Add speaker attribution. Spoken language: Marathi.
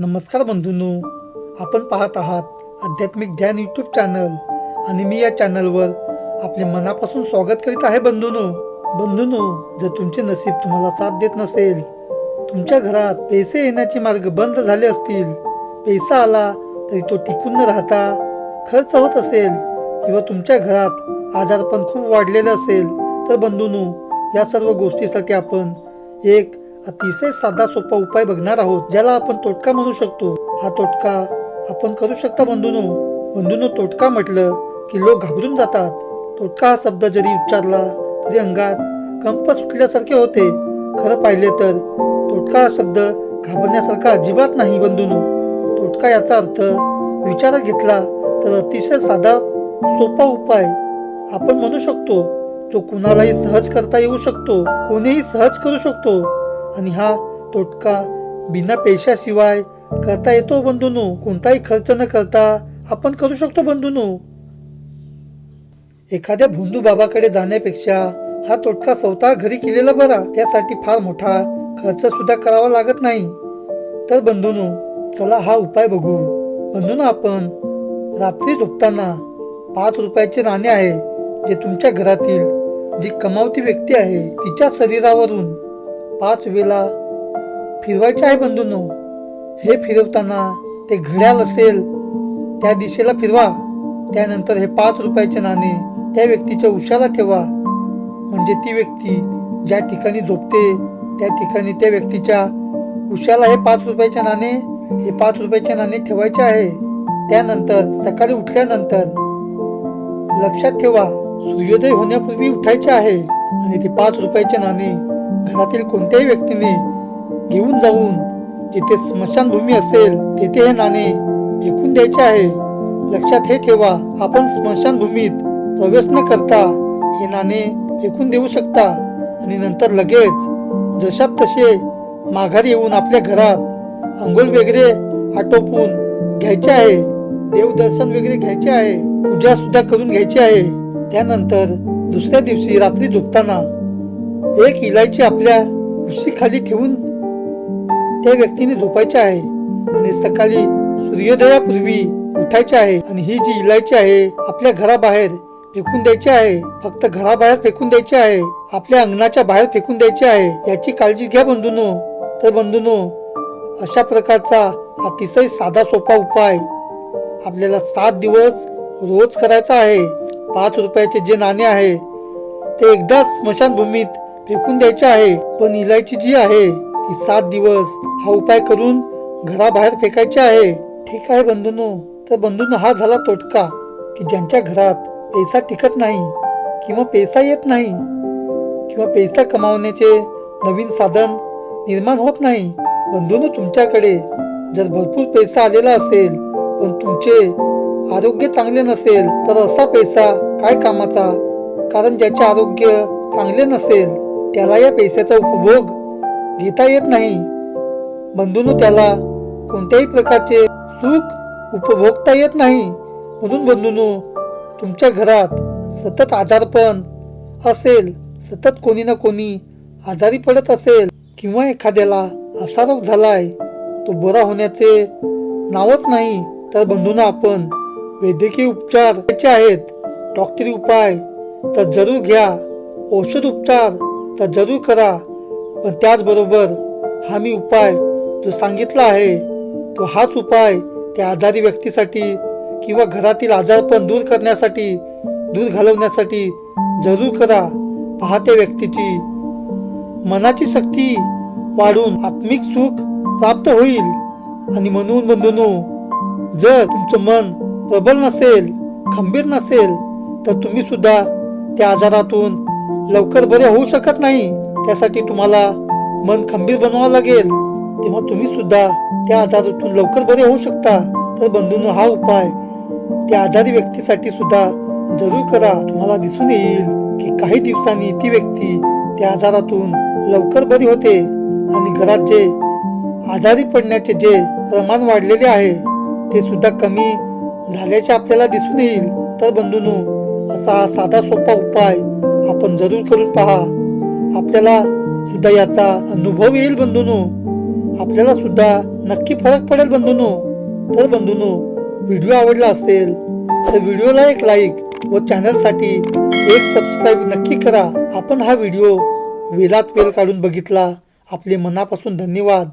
Speaker 1: नमस्कार बंधूंनो आपण पाहत आहात आध्यात्मिक ध्यान यूट्यूब चॅनल आणि मी या चॅनलवर आपले मनापासून स्वागत करीत आहे बंधूनो. बंधूनो जर तुमचे नसीब तुम्हाला साथ देत नसेल तुमच्या घरात पैसे येण्याचे मार्ग बंद झाले असतील पैसा आला तरी तो टिकून न राहता खर्च होत असेल किंवा तुमच्या घरात आजारपण खूप वाढलेलं असेल तर बंधूनो या सर्व गोष्टीसाठी आपण एक अतिशय साधा सोपा उपाय बघणार आहोत ज्याला आपण तोटका म्हणू शकतो. हा तोटका आपण करू शकता बंधूनो. बंधूनो तोटका म्हटलं की लोक घाबरून जातात. तोटका हा शब्द जरी उच्चारला तरी अंगात कंप सुटल्यासारखे होते. खरं पाहिले तर तोटका हा शब्द घाबरण्यासारखा अजिबात नाही बंधूनो. तोटका याचा अर्थ विचारात घेतला तर अतिशय साधा सोपा उपाय आपण म्हणू शकतो. जो कुणालाही सहज करता येऊ शकतो कोणीही सहज करू शकतो. आणि हा तोटका बिना पैशाशिवाय करता येतो बंधूनो. कोणताही खर्च न करता आपण करू शकतो बंधूनो. एखाद्या भोंदू बाबाकडे जाण्यापेक्षा हा तोटका स्वतः घरी केलेला बरा. त्यासाठी फार मोठा खर्च सुद्धा करावा लागत नाही. तर बंधूनो चला हा उपाय बघू. बंधून आपण रात्री झोपताना पाच रुपयाचे नाणे आहे जे तुमच्या घरातील जी कमावती व्यक्ती आहे तिच्या शरीरावरून पाच वेळा फिरवायचे आहे बंधूंनो. हे फिरवताना ते घड्याळ असेल त्या दिशेला फिरवा. त्यानंतर हे पाच रुपयाचे नाणे त्या व्यक्तीच्या उशाला ठेवा. म्हणजे ती व्यक्ती ज्या ठिकाणी झोपते त्या ठिकाणी त्या व्यक्तीच्या उशाला हे पाच रुपयाचे नाणे हे पाच रुपयाचे नाणे ठेवायचे आहे. त्यानंतर सकाळी उठल्यानंतर लक्षात ठेवा सूर्योदय होण्यापूर्वी उठायचे आहे. आणि ते पाच रुपयाचे नाणे घरातील कोणत्याही व्यक्तीने घेऊन जाऊन जिथे स्मशानभूमी असेल तेथे हे नाणे फेकून द्यायचे आहे. लक्षात हे ठेवा आपण स्मशानभूमीत प्रवेश न करता हे नाणे फेकून देऊ शकता. आणि नंतर लगेच जशात तसे माघारी येऊन आपल्या घरात अंघोळ वगैरे आटोपून घ्यायचे आहे. देवदर्शन वगैरे घ्यायचे आहे. पूजा सुद्धा करून घ्यायची आहे. त्यानंतर दुसऱ्या दिवशी रात्री झोपताना एक इलायची आपल्या खाली ठेवून त्या व्यक्तीने झोपायचे आहे. आणि सकाळी सूर्योदयापूर्वी उठायचे आहे. आणि ही जी इलायची आहे आपल्या घराबाहेर फेकून द्यायची आहे. फक्त घराबाहेर फेकून द्यायची आहे. आपल्या अंगणाच्या बाहेर फेकून द्यायची आहे. याची काळजी घ्या बंधूनो. तर बंधूनो अशा प्रकारचा अतिशय साधा सोपा उपाय आपल्याला सात दिवस रोज करायचा आहे. पाच रुपयाचे जे नाणे आहे ते एकदा स्मशानभूमीत फेकून द्यायचे आहे पण इलायची जी आहे ती सात दिवस हा उपाय करून घराबाहेर फेकायचे आहे. ठीक आहे बंधूनो तर बंधून हा झाला तोटका की ज्यांच्या घरात पैसा टिकत नाही किंवा पैसा येत नाही किंवा पैसा कमावण्याचे नवीन साधन निर्माण होत नाही बंधून तुमच्याकडे जर भरपूर पैसा आलेला असेल पण तुमचे आरोग्य चांगले नसेल तर असा पैसा काय कामाचा? कारण ज्याचे आरोग्य चांगले नसेल त्याला या पैशाचा उपभोग घेता येत नाही. बंधून त्याला कोणत्याही प्रकारचे सुख उपभोगता येत नाही. म्हणून बंधूनो तुमच्या घरात सतत आजारपण असेल सतत कोणी ना कोणी आजारी पडत असेल किंवा एखाद्याला असा रोग झालाय तो बरा होण्याचे नावच नाही. तर बंधूंना आपण वैद्यकीय उपचार आहेत. डॉक्टरी उपाय तर जरूर घ्या. औषध उपचार तर जरूर करा पण त्याचबरोबर हा मी उपाय जो सांगितला आहे तो हाच उपाय त्या आजारी व्यक्तीसाठी किंवा घरातील आजारपण दूर करण्यासाठी दूर घालवण्यासाठी जरूर करा पाहते व्यक्तीची. मनाची शक्ती वाढून आत्मिक सुख प्राप्त होईल. आणि म्हणून बंधूनो जर तुमचं मन प्रबल नसेल खंबीर नसेल तर तुम्ही सुद्धा त्या आजारातून लवकर बरे होऊ शकत नाही. त्यासाठी तुम्हाला मन खंबीर बनवावं लागेल. तेव्हा तुम्ही सुद्धा त्या आजारातून लवकर बरे होऊ शकता. तर बंधूंनो हा उपाय त्या आजारी व्यक्तीसाठी सुद्धा जरूर करा. तुम्हाला दिसून येईल की काही दिवसांनी ती व्यक्ती त्या आजारातून लवकर बरी होते. आणि घरात जे आजारी पडण्याचे जे प्रमाण वाढलेले आहे ते सुद्धा कमी झाल्याचे आपल्याला दिसून येईल. तर बंधूंनो असा हा साधा सोपा उपाय आपण जरूर करून पहा. आपल्याला सुद्धा याचा अनुभव येईल बंधूनो. आपल्याला सुद्धा नक्की फरक पडेल बंधूनो. तर बंधूनो व्हिडिओ आवडला असेल तर व्हिडिओला एक लाईक व चॅनलसाठी एक सबस्क्राईब नक्की करा. आपण हा व्हिडिओ वेलात वेल काढून बघितला. आपले मनापासून धन्यवाद.